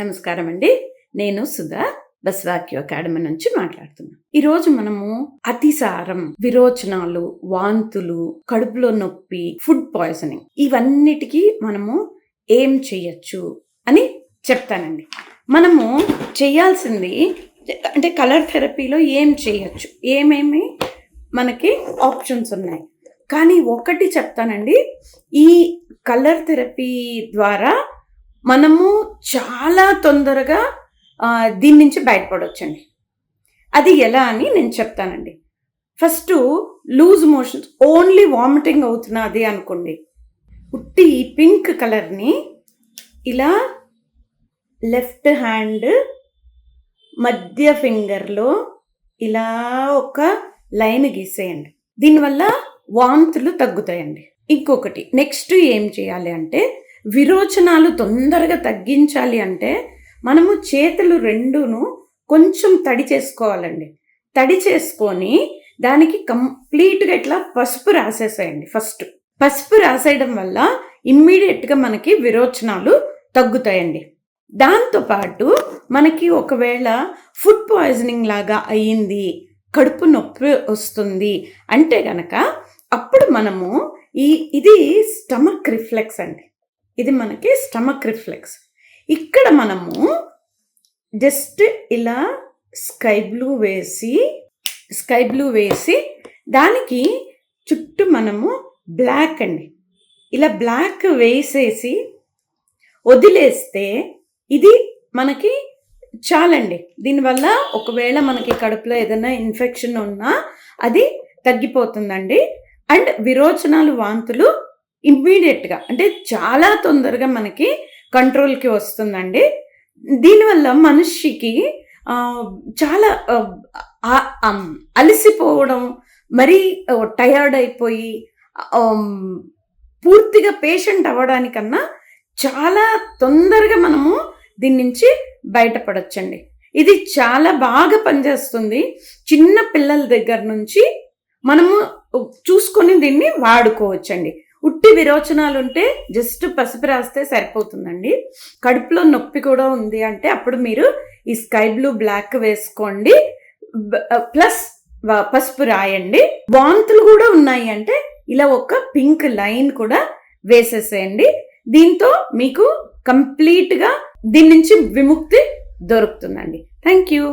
నమస్కారం అండి నేను సుధా బస్వాక్యో అకాడమీ నుంచి మాట్లాడుతున్నాను. ఈరోజు మనము అతిసారం విరోచనాలు వాంతులు కడుపులో నొప్పి ఫుడ్ పాయిజనింగ్ ఇవన్నిటికీ మనము ఏం చేయొచ్చు అని చెప్తానండి. మనము చేయాల్సింది అంటే కలర్ థెరపీలో ఏం చేయొచ్చు? ఏమేమి మనకి ఆప్షన్స్ ఉన్నాయి? కానీ ఒకటి చెప్తానండి. ఈ కలర్ థెరపీ ద్వారా మనము చాలా తొందరగా దీని నుంచి బయటపడవచ్చండి అది ఎలా అని నేను చెప్తానండి. First loose motions only vomiting అవుతున్నది అనుకోండి. ఉట్టి ఈ పింక్ కలర్ని ఇలా లెఫ్ట్ హ్యాండ్ మధ్య ఫింగర్లో ఇలా ఒక లైన్ గీసేయండి. దీనివల్ల వాంతులు తగ్గుతాయండి. ఇంకొకటి నెక్స్ట్ ఏం చేయాలి అంటే విరోచనాలు తొందరగా తగ్గించాలి అంటే మనము చేతులు రెండును కొంచెం తడి చేసుకోవాలండి. తడి చేసుకొని దానికి కంప్లీట్గా ఇట్లా పసుపు రాసేసేయండి ఫస్ట్. పసుపు రాసేయడం వల్ల ఇమ్మీడియట్గా మనకి విరోచనాలు తగ్గుతాయండి. దాంతోపాటు మనకి ఒకవేళ ఫుడ్ పాయిజనింగ్ లాగా అయ్యింది కడుపు నొప్పి వస్తుంది అంటే గనక అప్పుడు మనము ఈ ఇది స్టమక్ రిఫ్లెక్స్ అండి. ఇది మనకి స్టమక్ రిఫ్లెక్స్. ఇక్కడ మనము జస్ట్ ఇలా స్కై బ్లూ వేసి స్కై బ్లూ వేసి దానికి చుట్టూ మనము బ్లాక్ అండి. ఇలా బ్లాక్ వేసేసి వదిలేస్తే ఇది మనకి చాలండి. దీనివల్ల ఒకవేళ మనకి కడుపులో ఏదైనా ఇన్ఫెక్షన్ ఉన్నా అది తగ్గిపోతుందండి. అండ్ విరోచనాలు వాంతులు ఇమ్మీడియట్గా అంటే చాలా తొందరగా మనకి కంట్రోల్కి వస్తుందండి. దీనివల్ల మనిషికి చాలా అలసిపోవడం మరీ టయర్డ్ అయిపోయి పూర్తిగా పేషెంట్ అవ్వడానికన్నా చాలా తొందరగా మనము దీని నుంచి బయటపడొచ్చండి. ఇది చాలా బాగా పనిచేస్తుంది. చిన్న పిల్లల దగ్గర నుంచి మనము చూసుకొని దీన్ని వాడుకోవచ్చండి. విరోచనాలు ఉంటే జస్ట్ పసుపు రాస్తే సరిపోతుందండి. కడుపులో నొప్పి కూడా ఉంది అంటే అప్పుడు మీరు ఈ స్కై బ్లూ బ్లాక్ వేసుకోండి. ప్లస్ పసుపు రాయండి. వాంతులు కూడా ఉన్నాయి అంటే ఇలా ఒక పింక్ లైన్ కూడా వేసేసేయండి. దీంతో మీకు కంప్లీట్గా దీని నుంచి విముక్తి దొరుకుతుందండి. Thank you.